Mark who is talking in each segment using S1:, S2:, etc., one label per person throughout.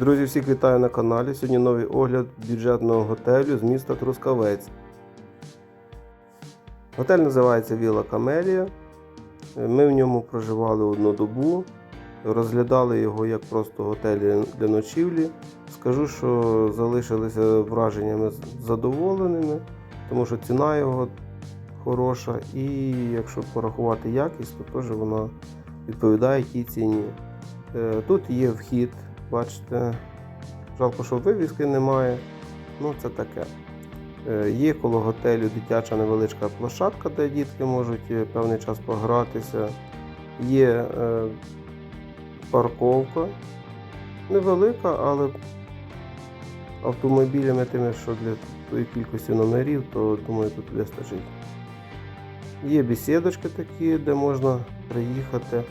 S1: Друзі, всіх вітаю на каналі. Сьогодні новий огляд бюджетного готелю з міста Трускавець. Готель називається Віла Камелія. Ми в ньому проживали одну добу, розглядали його як просто готель для ночівлі. Скажу, що залишилися враженнями задоволеними, тому що ціна його хороша, і якщо порахувати якість, то теж вона відповідає тій ціні. Е, Тут є вхід, бачите. Жалко, що вивіски немає. Ну, це таке. Е, Є коло готелю дитяча невеличка площадка, де дітки можуть е, певний час погратися. Є е, парковка. Невелика, але автомобілями тими, що для тої кількості номерів, то думаю, тут вистачить. Є бесідочки такі, де можна приїхати.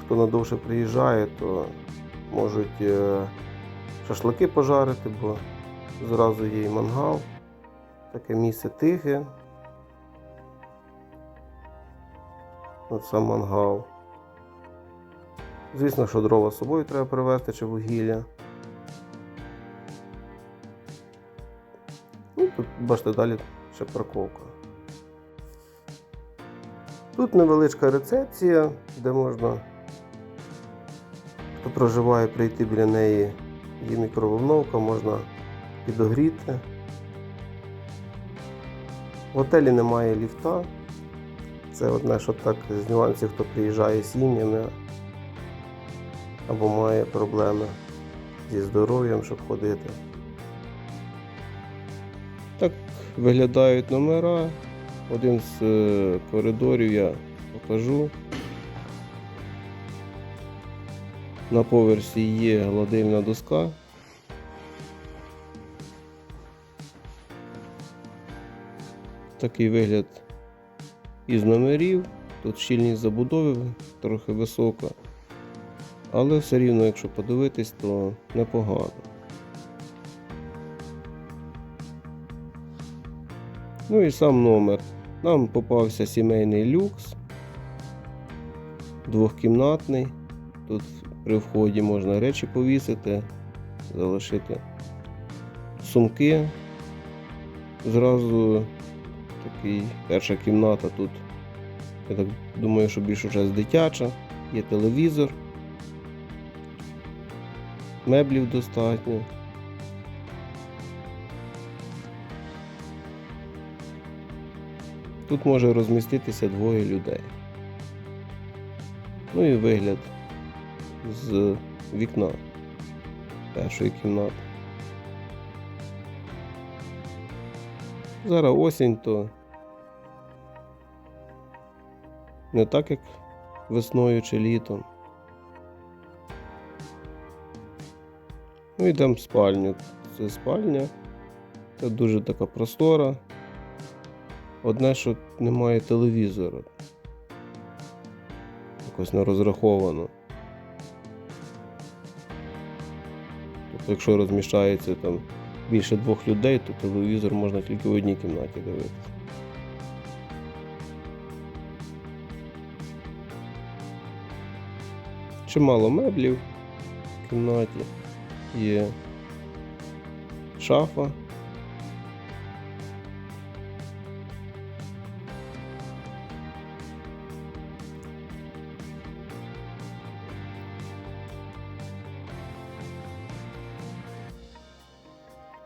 S1: Хто надовше приїжджає, то можуть е, шашлики пожарити, бо зразу є і мангал. Таке місце тихе. Сам мангал. Звісно, що дрова з собою треба привезти чи вугілля. Ну, тут, бачите, далі ще парковка. Тут невеличка рецепція, де можна, проживає, прийти біля неї, є мікроволновка, можна підогріти. В готелі немає ліфта. Це одне, що так з нюансів, хто приїжджає з сім'ями або має проблеми зі здоров'ям, щоб ходити. Так виглядають номера. Один з е, коридорів я покажу. На поверсі є гладильна доска. Такий вигляд із номерів. Тут щільність забудови трохи висока. Але все рівно, якщо подивитись, то непогано. Ну і сам номер. Нам попався сімейний люкс. Двохкімнатний. Тут при вході можна речі повісити, залишити сумки. Зразу такий перша кімната тут. Я так думаю, що більшу часть дитяча, є телевізор, меблів достатньо. Тут може розміститися двоє людей. Ну і вигляд з вікна першої кімнати. Зараз осінь, то не так, як весною чи літом. Ну йдемо в спальню. Це спальня. Це дуже така простора. Одне, що немає телевізора. Якось не розраховано. Якщо розміщається там більше двох людей, то телевізор можна тільки в одній кімнаті дивитися. Чимало меблів в кімнаті. Є шафа.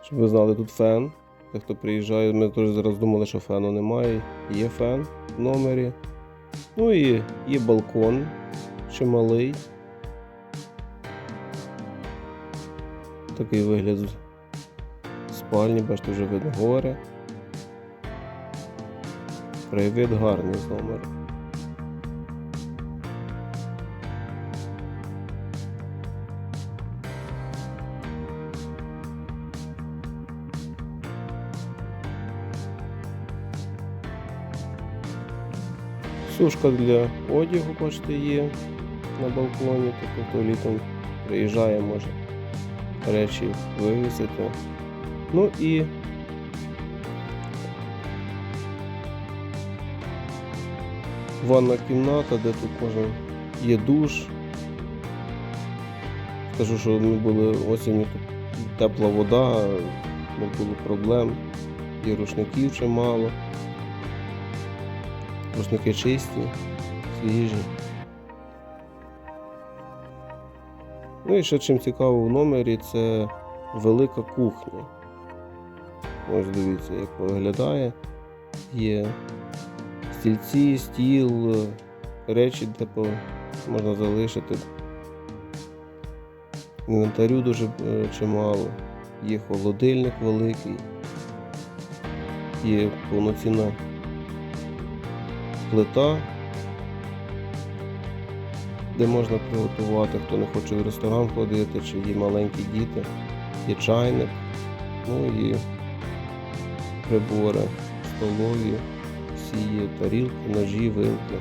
S1: Щоб ви знали, тут фен. Те, хто приїжджає, ми теж зараз думали, що фену немає. Є фен в номері. Ну і є балкон чималий. Такий вигляд спальні, бачите, вже видно гори. Краєвид гарний з номера. Сушка для одягу, бачите, є на балконі, тобто хто літом приїжджає, може речі вивісити. Ну і ванна кімната, де тут можна є душ, Скажу, що ми були осінню, тут тепла вода, не було проблем. І рушників чимало. Рушники чисті, свіжі. Ну і ще чим цікаво в номері, це велика кухня. Ось дивіться, як виглядає. Є стільці, стіл, речі, де можна залишити. Інвентарю дуже е, чимало. Є холодильник великий, є повноцінна плита, де можна приготувати, хто не хоче в ресторан ходити, чи є маленькі діти, є чайник, ну і прибори столові, всі є тарілки, ножі, вилки.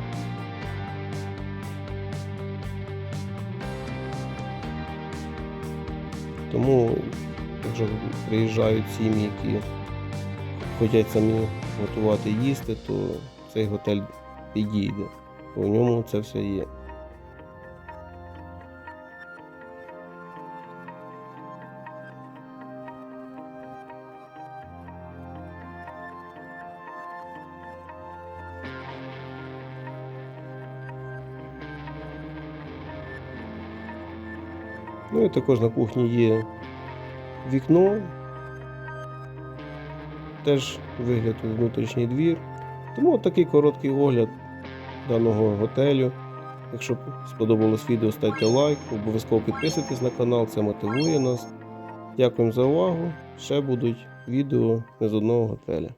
S1: Тому, якщо приїжджають сім'ї, які хочуть самі готувати їсти, то цей готель підійде. У ньому це все є. Ну і також на кухні є вікно, теж вигляд у внутрішній двір. Тому такий короткий огляд даного готелю. Якщо сподобалось відео, ставте лайк, обов'язково підписуйтесь на канал, це мотивує нас. Дякуємо за увагу. Ще будуть відео не з одного готеля.